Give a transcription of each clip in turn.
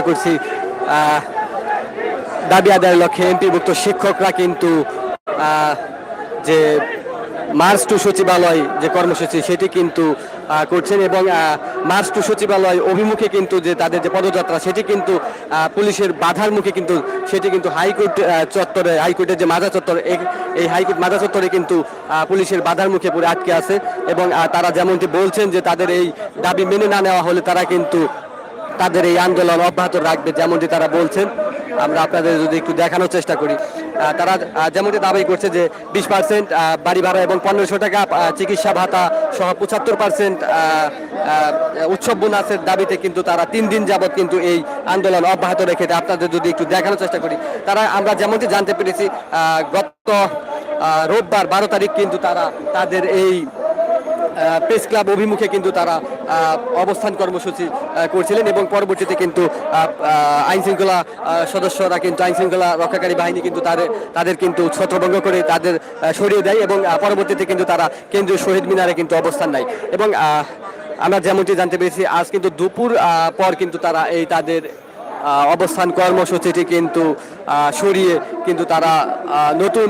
করছি দাবি আদায়ের লক্ষ্যে এমপিভুক্ত শিক্ষকরা কিন্তু যে মার্চ টু সচিবালয় যে কর্মসূচি সেটি কিন্তু করছেন এবং মার্চ টু সচিবালয় অভিমুখে কিন্তু যে তাদের যে পদযাত্রা সেটি কিন্তু পুলিশের বাধার মুখে কিন্তু সেটি কিন্তু হাইকোর্ট চত্বরে, হাইকোর্টের যে মাজা চত্বর, এই- হাইকোর্ট মাজা চত্বরে কিন্তু পুলিশের বাধার মুখে পুরো আটকে আছে এবং তারা যেমনটি বলছেন যে তাদের এই দাবি মেনে না নেওয়া হলে তারা কিন্তু তাদের এই আন্দোলন অব্যাহত রাখবে যেমনটি তারা বলছেন। আমরা আপনাদের যদি একটু দেখানোর চেষ্টা করি। তারা যেমনটি দাবি করছে যে বিশ পার্সেন্ট বাড়ি ভাড়া এবং পনেরোশো টাকা চিকিৎসা ভাতা সহ পঁচাত্তর পার্সেন্ট উৎসব বোনাসের দাবিতে কিন্তু তারা তিন দিন যাবত কিন্তু এই আন্দোলন অব্যাহত রেখে আপনাদের যদি একটু দেখানোর চেষ্টা করি। তারা, আমরা যেমনটি জানতে পেরেছি গত রোববার বারো তারিখ কিন্তু তারা তাদের এই প্রেস ক্লাব অভিমুখে কিন্তু তারা অবস্থান কর্মসূচি করছিলেন এবং পরবর্তীতে কিন্তু আইন শৃঙ্খলা সদস্যরা কিন্তু, আইন শৃঙ্খলা রক্ষাকারী বাহিনী কিন্তু তাদের তাদের কিন্তু ছত্রভঙ্গ করে তাদের সরিয়ে দেয় এবং পরবর্তীতে কিন্তু তারা কেন্দ্রীয় শহীদ মিনারে কিন্তু অবস্থান নেয়। এবং আমরা যেমনটি জানতে পেরেছি, আজ কিন্তু দুপুর পর কিন্তু তারা এই তাদের অবস্থান কর্মসূচিটি কিন্তু সরিয়ে কিন্তু তারা নতুন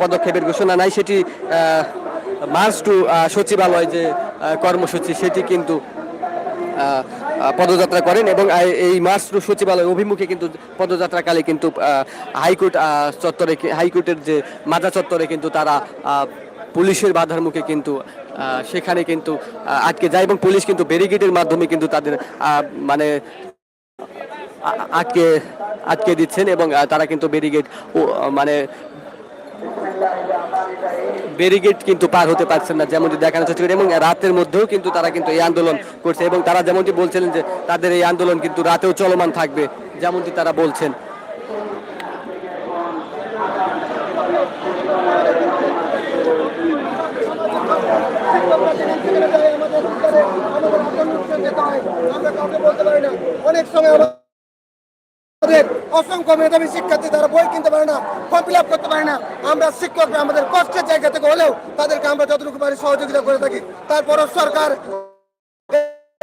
পদক্ষেপের ঘোষণা নাই। সেটি মার্চ টু সচিবালয় যে কর্মসূচি, সেটি কিন্তু পদযাত্রা করেন এবং এই মার্চ টু সচিবালয় অভিমুখে কিন্তু পদযাত্রাকালে কিন্তু হাইকোর্ট চত্বরে হাইকোর্টের যে মাজা চত্বরে কিন্তু তারা পুলিশের বাধার মুখে কিন্তু সেখানে কিন্তু আটকে যায় এবং পুলিশ কিন্তু ব্যারিকেডের মাধ্যমে কিন্তু তাদের মানে আটকে আটকে দিচ্ছেন এবং তারা কিন্তু ব্যারিকেড মানে ব্যারিকেড কিন্তু পার হতে পারছেন না, যেমনটি দেখানো চেষ্টা এবং রাতের মধ্যেও কিন্তু তারা কিন্তু এই আন্দোলন করছে এবং তারা যেমনটি বলছিলেন যে তাদের এই আন্দোলন কিন্তু রাতেও চলমান থাকবে, যেমনটি তারা বলছেন। অনেক সময় অসংখ্য মেধাবী শিক্ষার্থী তারা বই কিনতে পারে না ফর্ম ফিল করতে পারে না। আমরা শিক্ষকরা আমাদের কষ্টের জায়গা থেকে হলেও তাদেরকে আমরা যতটুকু পারি সহযোগিতা করে থাকি। তারপরও সরকার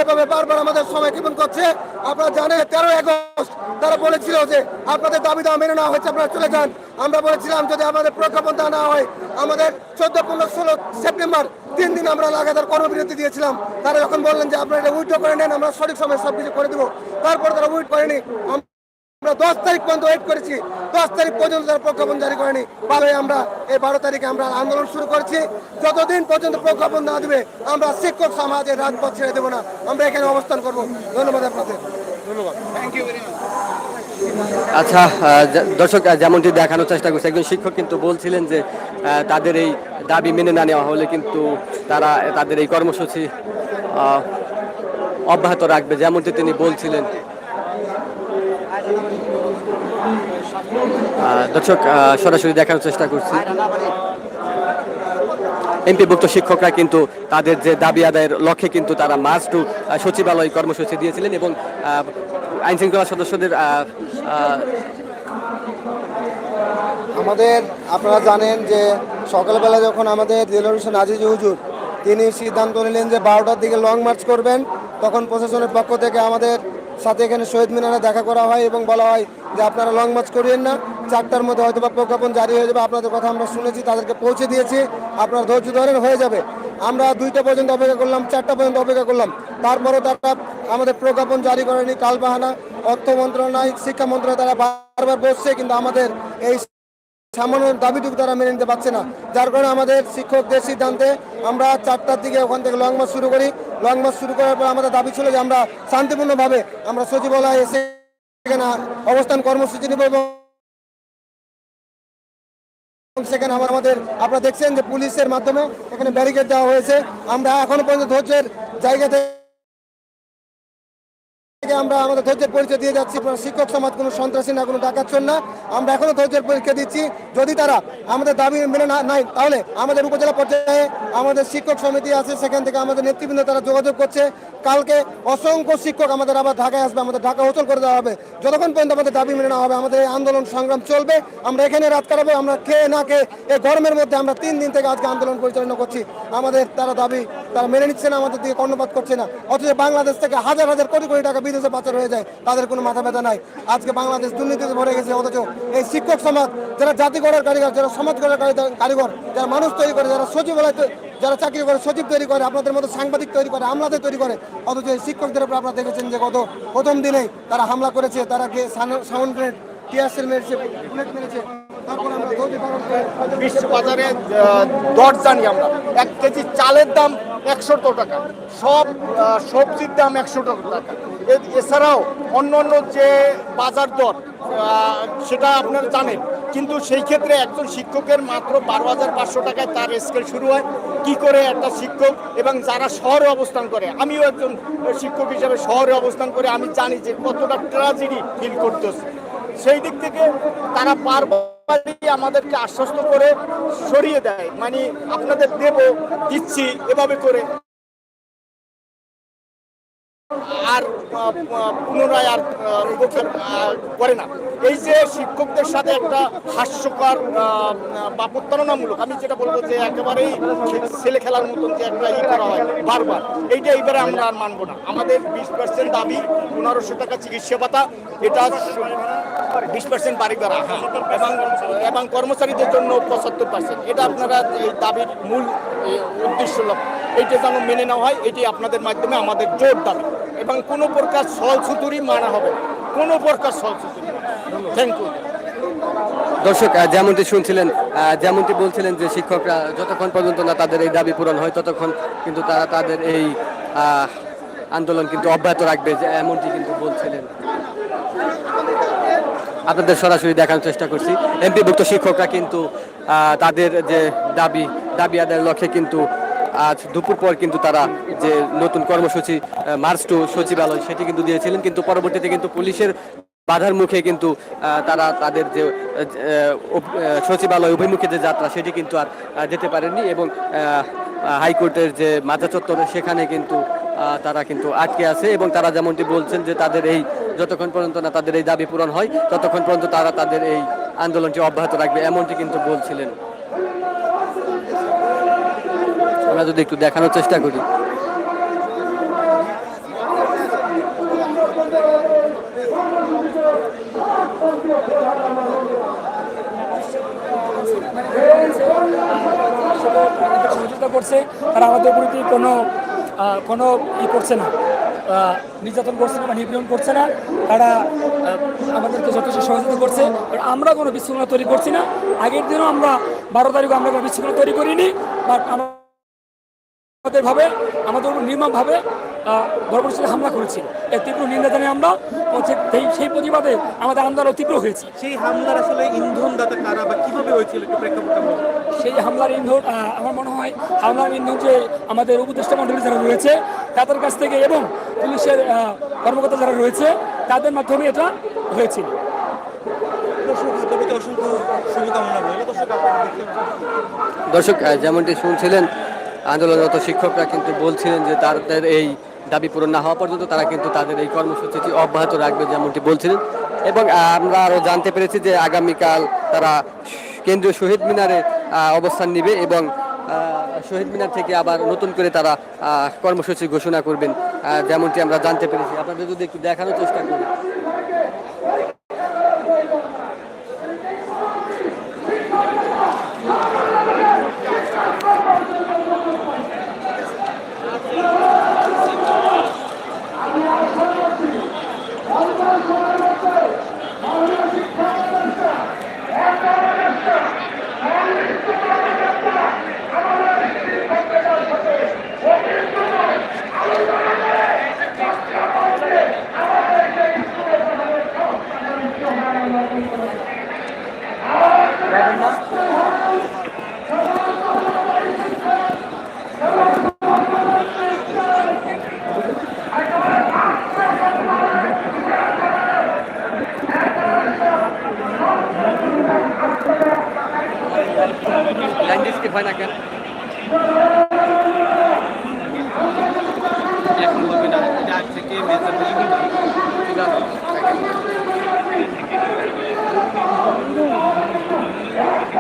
এভাবে বারবার আমাদের সময় ক্ষেপণ করছে। আপনারা জানেন তেরো আগস্ট তারা বলেছিল যে আপনাদের দাবি দাওয়া মেনে নেওয়া হয়েছে, আপনারা চলে যান। আমরা বলেছিলাম, যদি আমাদের প্রজ্ঞাপন দেওয়া না হয়, আমাদের চোদ্দ, পনেরো, ষোলো সেপ্টেম্বর তিন দিন আমরা লাগাতার কর্মবিরতি দিয়েছিলাম। তারা যখন বললেন যে আপনারা এটা উইথড্র করে নেন, আমরা সঠিক সময় সব কিছু করে দেবো। তারপর তারা উইথ করেনি। আমরা দশ তারিখ পর্যন্ত ওয়েট করেছি। দশ তারিখ পর্যন্ত তারা প্রজ্ঞাপন জারি করেনি। ভালোই আমরা এই বারো তারিখে আমরা আন্দোলন শুরু করেছি। যতদিন পর্যন্ত প্রজ্ঞাপন না দেবে আমরা শিক্ষক সমাজের রাজপথ ছেড়ে দেবো না। আমরা এখানে অবস্থান করব। ধন্যবাদ আপনাদের। ধন্যবাদ। থ্যাংক ইউ ভেরি মাচ আচ্ছা দর্শক যেমনটি দেখানোর চেষ্টা করছে একজন শিক্ষক কিন্তু বলছিলেন যে তাদের এই দাবি মেনে না নেওয়া হলে কিন্তু তারা তাদের এই কর্মসূচি আহ, অব্যাহত রাখবে যেমনটি তিনি বলছিলেন। দর্শক সরাসরি দেখার চেষ্টা করছি। এমপিভুক্ত শিক্ষকরা কিন্তু তাদের যে দাবি আদায়ের লক্ষ্যে কিন্তু তারা মার্চ টু সচিবালয় কর্মসূচি দিয়েছিলেন এবং আহ, আইন শৃঙ্খলা সদস্যদের আমাদের আপনারা জানেন যে সকালবেলা যখন আমাদের জেলার হোসেন আজিজ হুজুর তিনি সিদ্ধান্ত নিলেন যে বারোটার দিকে লং মার্চ করবেন তখন প্রশাসনের পক্ষ থেকে আমাদের সাথে এখানে শহীদ মিনারে দেখা করা হয় এবং বলা হয় যে আপনারা লং মার্চ করিয়েন না। চারটার মধ্যে হয়তো বা প্রজ্ঞাপন জারি হয়ে যাবে। আপনাদের কথা আমরা শুনেছি, তাদেরকে পৌঁছে দিয়েছি। আপনারা ধৈর্য ধরেন, হয়ে যাবে। আমরা দুইটা পর্যন্ত অপেক্ষা করলাম, চারটা পর্যন্ত অপেক্ষা করলাম। তারপরে তারা আমাদের প্রজ্ঞাপন জারি করেনি, কালবাহানা, অর্থ মন্ত্রণালয়, শিক্ষা মন্ত্রণালয়, তারা বারবার বসছে, কিন্তু আমাদের এই সামান্য দাবিটুকু তারা মেনে নিতে পারছে না। যার কারণে আমাদের শিক্ষকদের সিদ্ধান্তে আমরা চারটার দিকে ওখান থেকে লং মার্চ শুরু করি। লং মার্চ শুরু করার পর আমাদের দাবি ছিল যে আমরা শান্তিপূর্ণভাবে আমরা সচিবালয়ে এসে এখানে অবস্থান কর্মসূচি নেব এবং সেখানে আমার আমাদের আপনারা দেখছেন যে পুলিশের মাধ্যমে এখানে ব্যারিকেড দেওয়া হয়েছে। আমরা এখনও পর্যন্ত ধৈর্যের জায়গা থেকে থেকে আমরা আমাদের ধৈর্যের দিয়ে যাচ্ছি শিক্ষক সমাজ, কোনো সন্ত্রাসী না, কোনো না, আমরা এখনও ধৈর্যের পরীক্ষা দিচ্ছি। যদি তারা আমাদের দাবি মেনে না নাই, তাহলে আমাদের উপজেলা পর্যায়ে আমাদের শিক্ষক সমিতি আছে, সেখান থেকে আমাদের নেতৃবৃন্দ তারা যোগাযোগ করছে। কালকে অসংখ্য শিক্ষক আমাদের আবার ঢাকায় আসবে, আমাদের ঢাকা করে দেওয়া হবে। যতক্ষণ পর্যন্ত আমাদের দাবি মেনে হবে, আমাদের আন্দোলন সংগ্রাম চলবে। আমরা এখানে রাত কাটাবো, আমরা খেয়ে না খেয়ে এই গরমের মধ্যে আমরা তিন দিন থেকে আজকে আন্দোলন পরিচালনা করছি। আমাদের তারা দাবি, তারা মেনে নিচ্ছে না, আমাদের দিকে কর্ণপাত করছে না। অথচ বাংলাদেশ থেকে হাজার হাজার কোটি কোটি টাকা বিদেশে পাচার হয়ে যায় তাদের কোনো মাথা ব্যথা নাই। আজকে বাংলাদেশ দুর্নীতিতে ভরে গেছে অথচ এই শিক্ষক সমাজ যারা জাতি গড়ার কারিগর যারা সমাজ গড়ার কারিগর যারা মানুষ তৈরি করে যারা সচিবালয় যারা চাকরি করে সচিব তৈরি করে আপনাদের মতো সাংবাদিক তৈরি করে আমলাদের তৈরি করে অথচ এই শিক্ষকদের উপর আপনারা দেখেছেন যে গত প্রথম দিনেই তারা হামলা করেছে তারা গিয়ে সাউন্ড গ্রেড টিয়ারসেল মেরেছে বুলেট মেরেছে তারপর আমরা ধৈর্য ধারণ করে বিশ্ব বাজারে আহ, দর জানি আমরা এক কেজি চালের দাম একশো টাকা সব সবজির দাম একশো টাকা। এছাড়াও অন্য অন্য যে বাজার দর সেটা আপনারা জানেন। কিন্তু সেই ক্ষেত্রে একজন শিক্ষকের মাত্র বারো হাজার পাঁচশো টাকায় তার স্কেল শুরু হয়। কি করে একটা শিক্ষক এবং যারা শহরে অবস্থান করে, আমিও একজন শিক্ষক হিসাবে শহরে অবস্থান করে আমি জানি যে কতটা ট্র্যাজেডি ফিল করতেছে। সেই দিক থেকে তারা বারবারই আমাদেরকে আশ্বস্ত করে সরিয়ে দেয়। মানে আপনাদের দেব, দিচ্ছি, এভাবে করে। আর পুনরায় আর উপকার, করে না। এই যে শিক্ষকদের সাথে একটা হাস্যকর বা প্রতারণামূলক আমি যেটা বলব যে একেবারেই ছেলে খেলার মতন যে একটা ই করা হয় বারবার এইটা এইবারে আমরা আর মানবো না। আমাদের বিশ পার্সেন্ট দাবি পনেরোশো টাকা চিকিৎসা ভাতা এটা বিশ পার্সেন্ট বাড়ি করা হ্যাঁ। এবং এবং কর্মচারীদের জন্য পঁচাত্তর পার্সেন্ট এটা আপনারা এই দাবির মূল উদ্দেশ্য লক্ষ্য। এইটা যেন মেনে নেওয়া হয় এটি আপনাদের মাধ্যমে আমাদের জোর দাবি। এবং কোনো প্রকার সল ছুতুরি মানা হবে কোনো প্রকার সল ছুতুরি থ্যাংক ইউ দর্শক যেমনটি শুনছিলেন যেমনটি বলছিলেন যে শিক্ষকরা যতক্ষণ পর্যন্ত না তাদের এই দাবি পূরণ হয় ততক্ষণ কিন্তু তারা তাদের এই আন্দোলন কিন্তু অব্যাহত রাখবে যে এমনটি কিন্তু বলছিলেন। আপনাদের সরাসরি দেখানোর চেষ্টা করছি। এমপিভুক্ত শিক্ষকরা কিন্তু তাদের যে দাবি দাবি আদায়ের লক্ষ্যে কিন্তু আজ দুপুর পর কিন্তু তারা যে নতুন কর্মসূচি মার্চ টু সচিবালয় সেটি কিন্তু দিয়েছিলেন, কিন্তু পরবর্তীতে কিন্তু পুলিশের বাধার মুখে কিন্তু তারা তাদের যে সচিবালয় অভিমুখে যে যাত্রা সেটি কিন্তু আর যেতে পারেননি এবং হাইকোর্টের যে মাথা চত্বরে সেখানে কিন্তু তারা কিন্তু আটকে আছে এবং তারা যেমনটি বলছেন যে তাদের এই যতক্ষণ পর্যন্ত না তাদের এই দাবি পূরণ হয়, ততক্ষণ পর্যন্ত তারা তাদের এই আন্দোলনটি অব্যাহত রাখবে এমনটি কিন্তু বলছিলেন। আমরা যদি একটু দেখানোর চেষ্টা করি। করছে, তারা আমাদের প্রতি কোনো কোনো ই করছে না। নির্যাতন করছে না বা নিপীড়ন করছে না। তারা আমাদেরকে যথেষ্ট সহযোগিতা করছে। আমরা কোনো বিশৃঙ্খলা তৈরি করছি না। আগের দিনও আমরা বারো তারিখে আমরা কোনো বিশৃঙ্খলা তৈরি করিনি, বাট আমাদের ভাবে আমাদের উপর নির্মমভাবে গর্ভবতী হামলা করেছিল। এর তীব্র নিন্দা জানিয়ে আমরা সেই- সেই প্রতিবাদে আমাদের আন্দোলন তীব্র হয়েছে। সেই হামলার আসলে ইন্ধনদাতা কারা বা কীভাবে হয়েছিল একটু প্রেক্ষাপটটা সেই হামলার ইন্ধন আমার মনে হয় হামলার ইন্ধন যে আমাদের উপদেষ্টা মন্ডলী যারা রয়েছে তাদের কাছ থেকে এবং পুলিশের আহ, কর্মকর্তা যারা রয়েছে তাদের মাধ্যমে এটা হয়েছিল। দর্শক যেমনটি শুনছিলেন আন্দোলনরত শিক্ষকরা কিন্তু বলছিলেন যে তাদের এই দাবি পূরণ না হওয়া পর্যন্ত তারা কিন্তু তাদের এই কর্মসূচিটি অব্যাহত রাখবে যেমনটি বলছিলেন। এবং আমরা আরও জানতে পেরেছি যে আগামীকাল তারা কেন্দ্রীয় শহীদ মিনারে অবস্থান নেবে এবং শহীদ মিনার থেকে আবার নতুন করে তারা কর্মসূচি ঘোষণা করবেন যেমনটি আমরা জানতে পেরেছি। আপনাদের যদি একটু দেখানোর চেষ্টা করি। লাইন স্কিপ হয় না কেন এখন থেকে মেজার